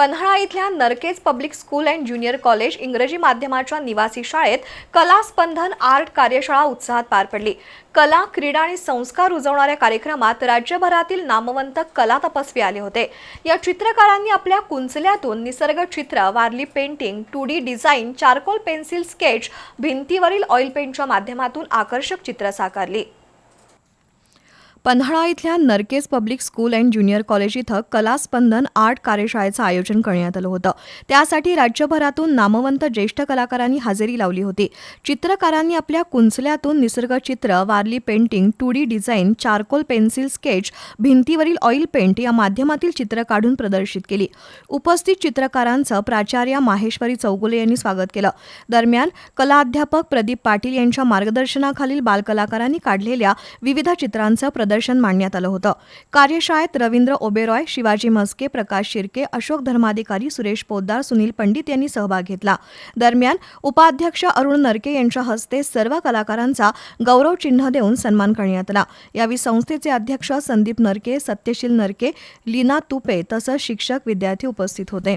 पन्हाळा इथल्या Narkes public school and junior college इंग्रजी माध्यमाच्या निवासी शाळेत कला स्पंदन आर्ट कार्यशाळा उत्साहात पार पडली. कला क्रीडा आणि संस्कार रुजवणाऱ्या कार्यक्रमात राज्यभरातील नामवंत कला तपस्वी आले होते. या चित्रकारांनी आपल्या कुंचल्यातून निसर्ग चित्र Warli painting two D design charcoal pencil sketch भिंतीवरील ऑइल पेंटच्या माध्यमातून आकर्षक चित्र साकारली. पन्हाळा इथल्या Narkes public school and junior college इथं कलास्पंदन आर्ट कार्यशाळेचं आयोजन करण्यात आलं होतं. त्यासाठी राज्यभरातून नामवंत ज्येष्ठ कलाकारांनी हजेरी लावली होती. चित्रकारांनी आपल्या कुंचल्यातून निसर्गचित्र Warli painting two D design charcoal pencil sketch भिंतीवरील ऑइल पेंट या माध्यमातील चित्र काढून प्रदर्शित केली. उपस्थित चित्रकारांचं प्राचार्य माहेश्वरी चौगुले यांनी स्वागत केलं. दरम्यान कला अध्यापक प्रदीप पाटील यांच्या मार्गदर्शनाखालील बालकलाकारांनी काढलेल्या विविध चित्रांचं प्रदर्शन मांडण्यात आलं होतं. कार्यशाळेत रवींद्र ओबेरॉय शिवाजी म्हस्के प्रकाश शिर्के अशोक धर्माधिकारी सुरेश पोद्दार सुनील पंडित यांनी सहभाग घेतला. दरम्यान उपाध्यक्ष अरुण नरके यांच्या हस्ते सर्व कलाकारांचा गौरव चिन्ह देऊन सन्मान करण्यात आला. यावेळी संस्थेचे अध्यक्ष संदीप नरके सत्यशील नरके लीना तुपे तसंच शिक्षक विद्यार्थी उपस्थित होते.